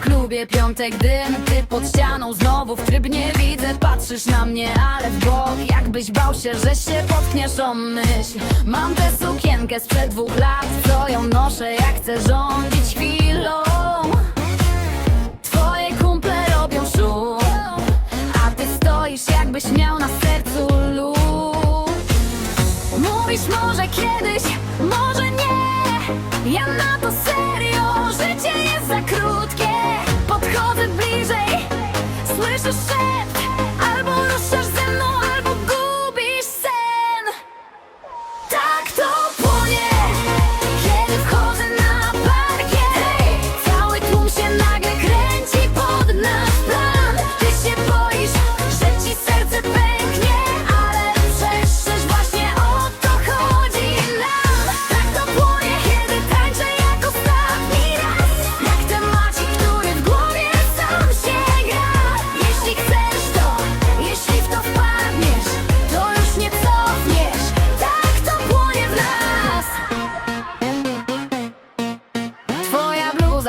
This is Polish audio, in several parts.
klubie piątek dym Ty pod ścianą znowu w tryb nie widzę. Patrzysz na mnie, ale w bok Jakbyś bał się, że się potkniesz o myśl. Mam tę sukienkę sprzed dwóch lat Co ją noszę, jak chcę rządzić chwilą. Twoje kumple robią szum A ty stoisz jakbyś miał na sercu lód. Mówisz może kiedyś, może nie. Ja na to to said.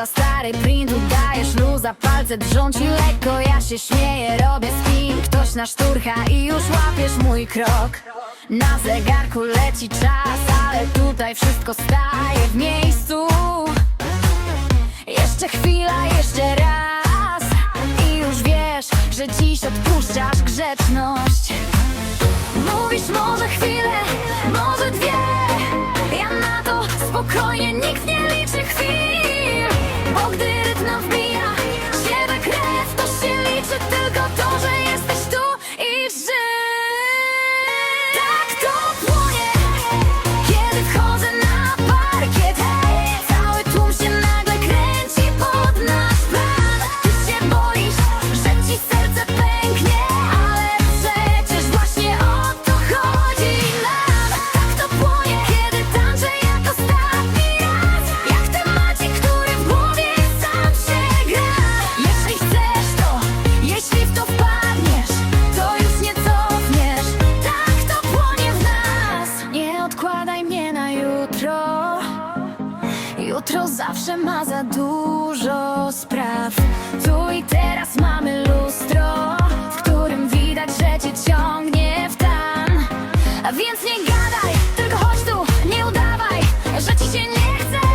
Bluza, stary print, udajesz luza Palce drżą ci lekko, ja się śmieję, robię spin. Ktoś na szturcha i już łapiesz mój krok. Na zegarku leci czas, ale tutaj wszystko staje w miejscu. Jeszcze chwila, jeszcze raz. I już wiesz, że dziś odpuszczasz grzeczność. Mówisz może chwilę, Jutro zawsze ma za dużo spraw. Tu i teraz mamy lustro W którym widać, że cię ciągnie w tan. A więc nie gadaj, tylko chodź tu, nie udawaj Że ci się nie chce.